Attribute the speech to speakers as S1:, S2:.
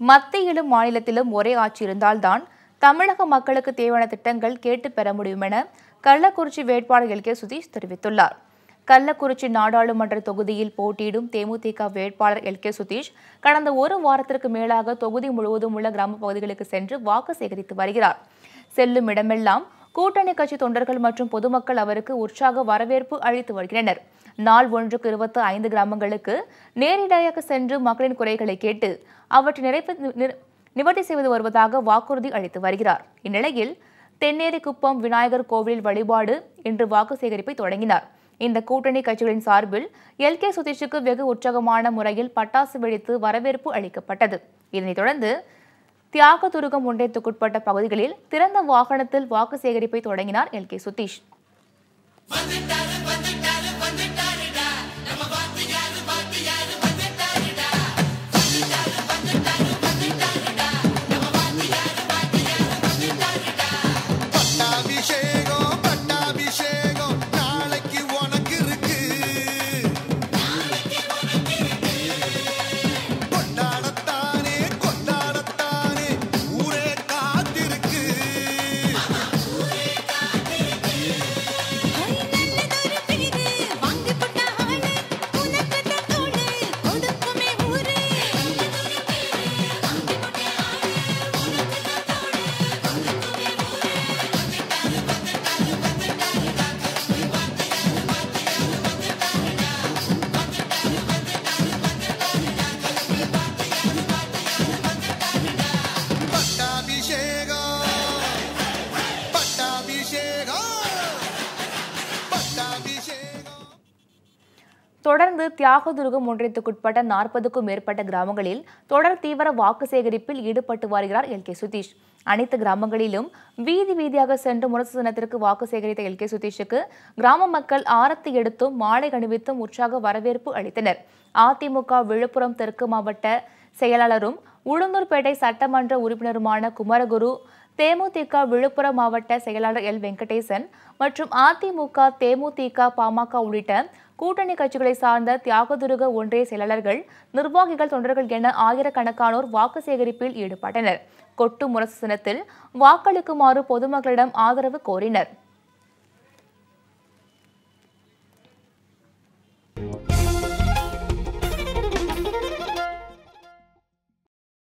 S1: மத்தியிலும் மாநிலத்திலும் ஒரே ஆட்சி இருந்தால்தான் தமிழக மக்களுக்கு தேவையான திட்டங்கள் கேட்டு பெற முடியும் என கள்ளக்குறிச்சி வேட்பாளர் எல் கே சுதீஷ் தெரிவித்துள்ளார். கள்ளக்குறிச்சி நாடாளுமன்ற தொகுதியில் போட்டியிடும் தேமுதிக வேட்பாளர் எல் கே சுதீஷ் கடந்த ஒரு வாரத்திற்கு மேலாக தொகுதி முழுவதும் உள்ள கிராம பகுதிகளுக்கு சென்று வாக்கு சேகரித்து வருகிறார். செல்லும் இடமெல்லாம் கூட்டணி கட்சி தொண்டர்கள் மற்றும் பொதுமக்கள் அவருக்கு உற்சாக வரவேற்பு அளித்து வருகின்றனர் நாள் ஒன்றுக்கு இருபத்து ஐந்து கிராமங்களுக்கு நேரிடையாக சென்று மக்களின் குறைகளை கேட்டு அவற்றை நிறைவு நிவர்த்தி செய்து வருவதாக வாக்குறுதி அளித்து வருகிறார். இந்நிலையில் தென்னேரி குப்பம் விநாயகர் கோவிலில் வழிபாடு இன்று வாக்கு சேகரிப்பை தொடங்கினார். இந்த கூட்டணி கட்சிகளின் சார்பில் எல். கே. சுதீஷுக்கு வெகு உற்சாகமான முறையில் பட்டாசு வெடித்து வரவேற்பு அளிக்கப்பட்டது. இதனைத் தொடர்ந்து தியாக துருகம் ஒன்றியத்துக்குட்பட்ட பகுதிகளில் திறந்த வாகனத்தில் வாக்கு சேகரிப்பை தொடங்கினார் எல் கே சுதீஷ். தொடர்ந்து தியாகதுருகம் ஒன்றியத்துக்குட்பட்ட நாற்பதுக்கும் மேற்பட்ட கிராமங்களில் தொடர் தீவிர வாக்கு சேகரிப்பில் ஈடுபட்டு வருகிறார் எல். கே. சுதீஷ். அனைத்து கிராமங்களிலும் வீதி வீதியாக சென்று முரசு சின்னத்திற்கு வாக்கு சேகரித்த எல். கே. சுதீஷுக்கு கிராம மக்கள் ஆரத்தி எடுத்தும் மாலை அணிவித்தும் உற்சாக வரவேற்பு அளித்தனர். அதிமுக விழுப்புரம் தெற்கு மாவட்ட செயலாளரும் உளுந்தூர்பேட்டை சட்டமன்ற உறுப்பினருமான குமரகுரு தேமுதிக விழுப்புரம் மாவட்ட செயலாளர் எல். வெங்கடேசன் மற்றும் அதிமுக தேமுதிக பாமக உள்ளிட்ட கூட்டணி கட்சிகளை சார்ந்த தியாகதுருக ஒன்றிய செயலாளர்கள் நிர்வாகிகள் தொண்டர்கள் என ஆயிரக்கணக்கானோர் வாக்கு சேகரிப்பில் ஈடுபட்டனர். கொட்டு முரசு சினத்தில் வாக்களிக்குமாறு பொதுமக்களிடம் ஆதரவு கோரினர்.